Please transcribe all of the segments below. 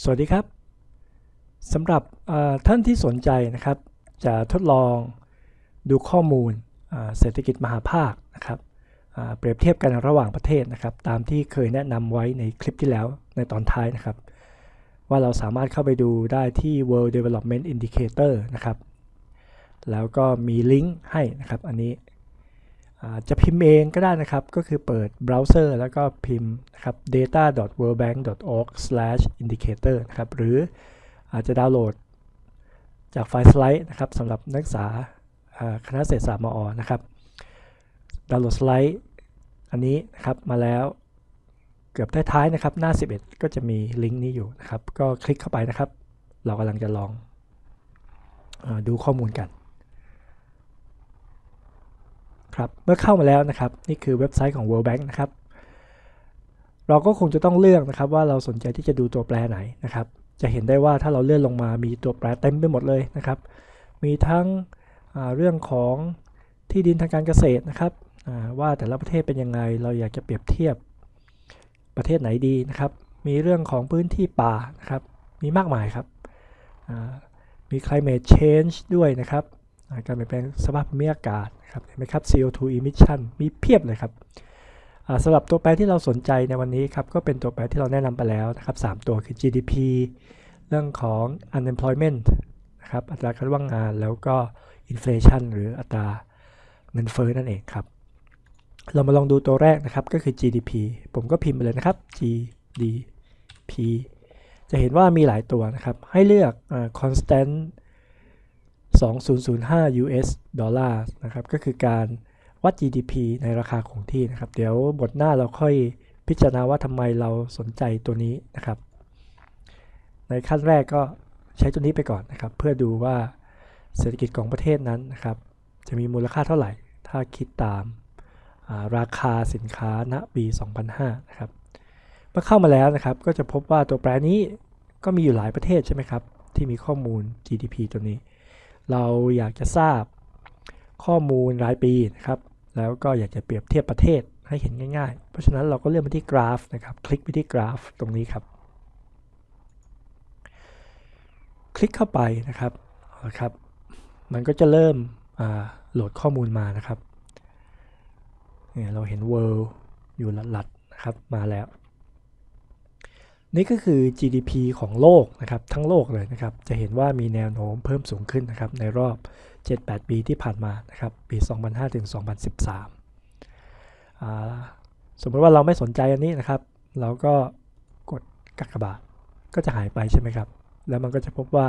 สวัสดีครับสำหรับท่านที่สนใจนะครับ จะทดลองดูข้อมูลเศรษฐกิจมหาภาคนะครับเปรียบเทียบกันระหว่างประเทศนะครับ ตามที่เคยแนะนำไว้ในคลิปที่แล้วในตอนท้ายนะครับ ว่าเราสามารถเข้าไปดูได้ที่ World Development Indicator นะครับ แล้วก็มีลิงก์ให้นะครับ อันนี้ จะพิมพ์เองก็ได้นะครับ ก็คือเปิดเบราว์เซอร์แล้วก็พิมพ์นะครับ data.worldbank.org/indicator นะครับ หรืออาจจะดาวน์โหลดจากไฟล์สไลด์นะครับสำหรับนักศึกษาคณะเศรษฐศาสตร์มอ นะครับ ดาวน์โหลดสไลด์อันนี้นะครับมาแล้วเกือบท้ายๆนะครับ หน้า 11 ก็จะมีลิงก์นี้อยู่นะครับ ก็คลิกเข้าไปนะครับ เรากำลังจะลองอดูข้อมูลกัน ครับเมื่อเข้ามาแล้วนะครับ นี่คือเว็บไซต์ของ World Bank นะครับ เราก็คงจะต้องเลือกนะครับ ว่าเราสนใจที่จะดูตัวแปรไหนนะครับ จะเห็นได้ว่าถ้าเราเลื่อนลงมามีตัวแปรเต็มไปหมดเลยนะครับ มีทั้งเรื่องของที่ดินทางการเกษตรนะครับว่าแต่ละประเทศเป็นยังไง เราอยากจะเปรียบเทียบประเทศไหนดีนะครับ มีเรื่องของพื้นที่ป่านะครับ มีมากมายครับมี climate change ด้วยนะครับ การเปลี่ยนแปลงสภาพภูมิอากาศครับเห็นไหมครับ CO2 emission มีเพียบเลยครับสำหรับตัวแปรที่เราสนใจในวันนี้ครับก็เป็นตัวแปรที่เราแนะนำไปแล้วนะครับสามตัวคือ GDP เรื่องของ unemployment นะครับอัตราการว่างงานแล้วก็ inflation หรืออัตราเงินเฟ้อนั่นเองครับ เรามาลองดูตัวแรกนะครับก็คือ GDP ผมก็พิมพ์ไปเลยนะครับ GDP จะเห็นว่ามีหลายตัวนะครับ ให้เลือก constant 2005 US ดอลลาร์นะครับก็คือการวัด GDP ในราคาคงที่นะครับ เดี๋ยวบทหน้าเราค่อยพิจารณาว่าทำไมเราสนใจตัวนี้นะครับ ในขั้นแรกก็ใช้ตัวนี้ไปก่อนนะครับ เพื่อดูว่าเศรษฐกิจของประเทศนั้นนะครับ จะมีมูลค่าเท่าไหร่ ถ้าคิดตามาราคาสินค้าณปี 2005 นะครับเมื่อเข้ามาแล้วนะครับ ก็จะพบว่าตัวแปรนี้ก็มีอยู่หลายประเทศใช่ไหมครับ ที่มีข้อมูล GDP ตัวนี้ เราอยากจะทราบข้อมูลรายปีนะครับ แล้วก็อยากจะเปรียบเทียบประเทศให้เห็นง่ายๆ เพราะฉะนั้นเราก็เลือกไปที่กราฟนะครับ คลิกไปที่กราฟตรงนี้ครับ คลิกเข้าไปนะครับเอาละครับ มันก็จะเริ่มโหลดข้อมูลมานะครับ เนี่ยเราเห็น world อยู่หลัดๆนะครับ มาแล้ว นี่ก็คือ GDP ของโลกนะครับทั้งโลกเลยนะครับจะเห็นว่ามีแนวโน้มเพิ่มสูงขึ้นนะครับในรอบ 7-8 ปีที่ผ่านมานะครับปี 2005ถึง2013อ่าสมมติว่าเราไม่สนใจอันนี้นะครับ เราก็กดกักบาทก็จะหายไปใช่ไหมครับ แล้วมันก็จะพบว่า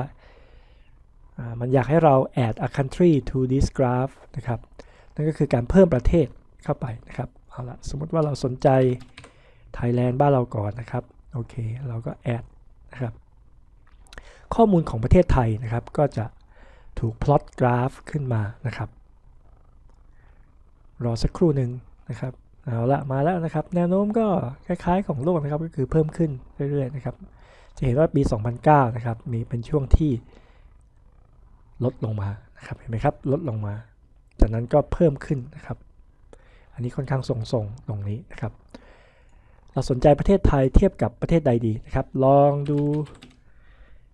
อ่ามันอยากให้เรา add a country to this graph นะครับ นั่นก็คือการเพิ่มประเทศเข้าไปนะครับ เอาละสมมติว่าเราสนใจไทยแลนด์บ้านเราก่อนนะครับ โอเค เราก็ add นะครับ ข้อมูลของประเทศไทยนะครับ ก็จะถูกพลอตกราฟขึ้นมานะครับ รอสักครู่หนึ่งนะครับ เอาละมาแล้วนะครับ แนวโน้มก็คล้ายๆของโลกนะครับ ก็คือเพิ่มขึ้นเรื่อยๆนะครับ จะเห็นว่าปี 2009 นะครับ มีเป็นช่วงที่ลดลงมานะครับ เห็นไหมครับ ลดลงมา จากนั้นก็เพิ่มขึ้นนะครับ อันนี้ค่อนข้างทรงๆ ตรงนี้นะครับ เราสนใจประเทศไทยเทียบกับประเทศใดดีนะครับ ลองดู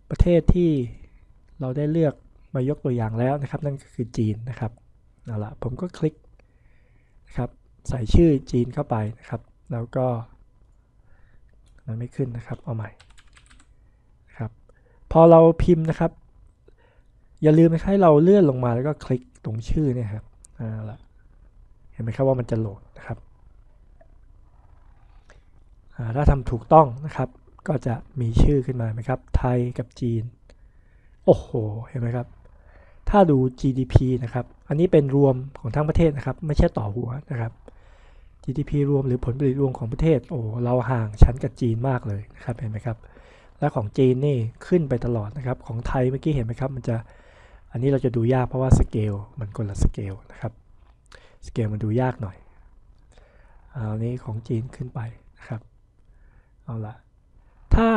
ประเทศที่เราได้เลือกมายกตัวอย่างแล้วนะครับ นั่นก็คือจีนนะครับเอาละผมก็คลิกนะครับใส่ชื่อจีนเข้าไปนะครับ แล้วก็มันไม่ขึ้นนะครับเอาใหม่นะครับพอเราพิมพ์นะครับ อย่าลืมนะครับให้เราเลื่อนลงมาแล้วก็คลิกตรงชื่อเนี่ยครับเอาละเห็นไหมครับว่ามันจะโหลดนะครับ ถ้าทำถูกต้องนะครับ ก็จะมีชื่อขึ้นมาไหมครับ ไทยกับจีน โอ้โห เห็นไหมครับ ถ้าดู GDP นะครับ อันนี้เป็นรวมของทั้งประเทศนะครับ ไม่ใช่ต่อหัวนะครับ GDP รวมหรือผลผลิตรวมของประเทศ โอ้เราห่างชั้นกับจีนมากเลยนะครับ เห็นไหมครับ และของจีนนี่ขึ้นไปตลอดนะครับ ของไทยเมื่อกี้เห็นไหมครับ มันจะ อันนี้เราจะดูยากเพราะว่าสเกลมันคนละสเกลนะครับ สเกลมันดูยากหน่อยเอานี้ของจีนขึ้นไปนะครับ เอาละถ้า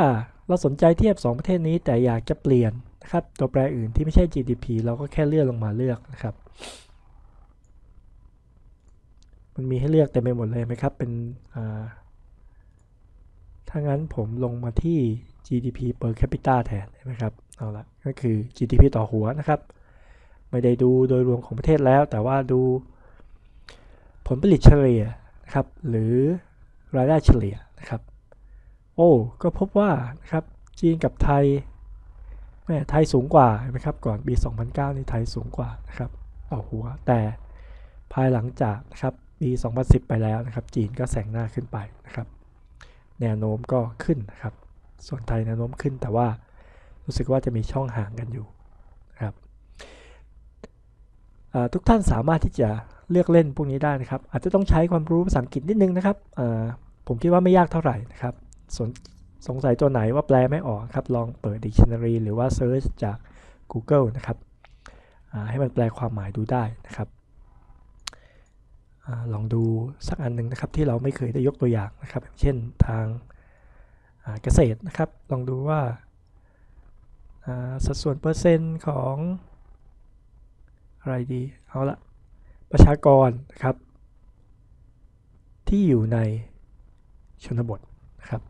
เราสนใจเทียบ 2 ประเทศนี้แต่อยากจะเปลี่ยนนะครับตัวแปรอื่นที่ไม่ใช่ GDP เราก็แค่เลื่อนลงมาเลือกนะครับ มันมีให้เลือกเต็มไปหมดเลยไหมครับเป็นถ้างั้นผมลงมาที่ GDP per capita แทนใช่ไหมครับเอาละก็คือ GDP ต่อหัวนะครับ ไม่ได้ดูโดยรวมของประเทศแล้ว แต่ว่าดูผลผลิตเฉลี่ยนะครับ หรือรายได้เฉลี่ยนะครับ โอ้ก็พบว่านะครับจีนกับไทยแม่ไทยสูงกว่าเห็นไหมครับก่อนปี 2009 นี่ไทยสูงกว่านะครับต่อหัวแต่ภายหลังจากนะครับปี 2010 ไปแล้วนะครับ จีนก็แซงหน้าขึ้นไปนะครับ แนวโน้มก็ขึ้นนะครับ ส่วนไทยแนวโน้มขึ้นแต่ว่ารู้สึกว่าจะมีช่องห่างกันอยู่นะครับทุกท่านสามารถที่จะเลือกเล่นพวกนี้ได้นะครับ อาจจะต้องใช้ความรู้ภาษาอังกฤษนิดนึงนะครับผมคิดว่าไม่ยากเท่าไหร่นะครับ สสงสัยตัวไหนว่าแปลไม่ออกครับ ลองเปิด dictionary หรือว่า search จาก Google นะครับให้มันแปลความหมายดูได้นะครับอลองดูสักอันหนึ่งนะครับที่เราไม่เคยได้ยกตัวอย่างนะครับ เช่นทางเกษตรนะครับ ลองดูว่าสัดส่วนเปอร์เซ็นต์ของอะไรดีเอาละประชากรนะครับ ที่อยู่ในชนบทนะครับ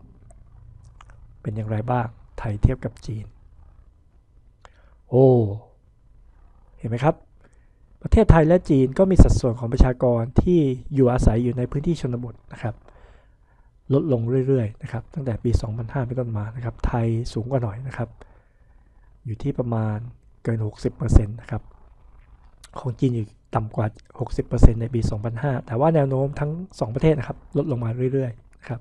เป็นอย่างไรบ้าง ไทยเทียบกับจีน โอ้ เห็นไหมครับ ประเทศไทยและจีนก็มีสัดส่วนของประชากรที่อยู่อาศัยอยู่ในพื้นที่ชนบทนะครับ ลดลงเรื่อยๆนะครับตั้งแต่ปี 2005 เป็นต้นมานะครับ ไทยสูงกว่าหน่อยนะครับ อยู่ที่ประมาณเกิน 60%นะครับของจีนอยู่ต่ำกว่า 60%ในปี 2005 แต่ว่าแนวโน้มทั้ง 2 ประเทศนะครับ ลดลงมาเรื่อยๆนะครับ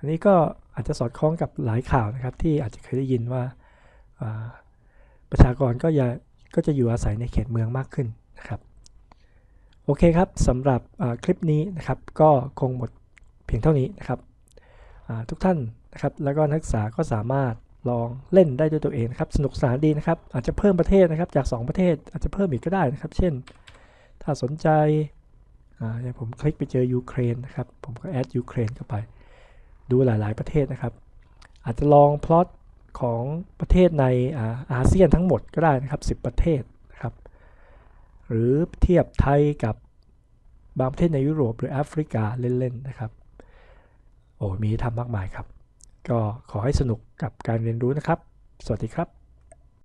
อันนี้ก็อาจจะสอดคล้องกับหลายข่าวนะครับ ที่อาจจะเคยได้ยินว่าประชากรก็จะก็จะอยู่อาศัยในเขตเมืองมากขึ้นนะครับโอเคครับสำหรับคลิปนี้นะครับ ก็คงหมดเพียงเท่านี้นะครับทุกท่านนะครับ แล้วก็นักศึกษาก็สามารถลองเล่นได้ด้วยตัวเองนะครับ สนุกสนานดีนะครับ อาจจะเพิ่มประเทศนะครับ จาก 2 ประเทศอาจจะเพิ่มอีกก็ได้นะครับ เช่น ถ้าสนใจอย่างผมคลิกไปเจอยูเครนนะครับ ผมก็แอดยูเครนเข้าไป ดูหลาย ๆ ประเทศนะครับ อาจจะลองพลอตของประเทศในอาอาเซียนทั้งหมดก็ได้นะครับ 10 ประเทศนะครับ หรือเทียบไทยกับบางประเทศในยุโรปหรือแอฟริกาเล่น ๆ นะครับ โอ้มีให้ทำมากมายครับ ก็ขอให้สนุกกับการเรียนรู้นะครับ สวัสดีครับ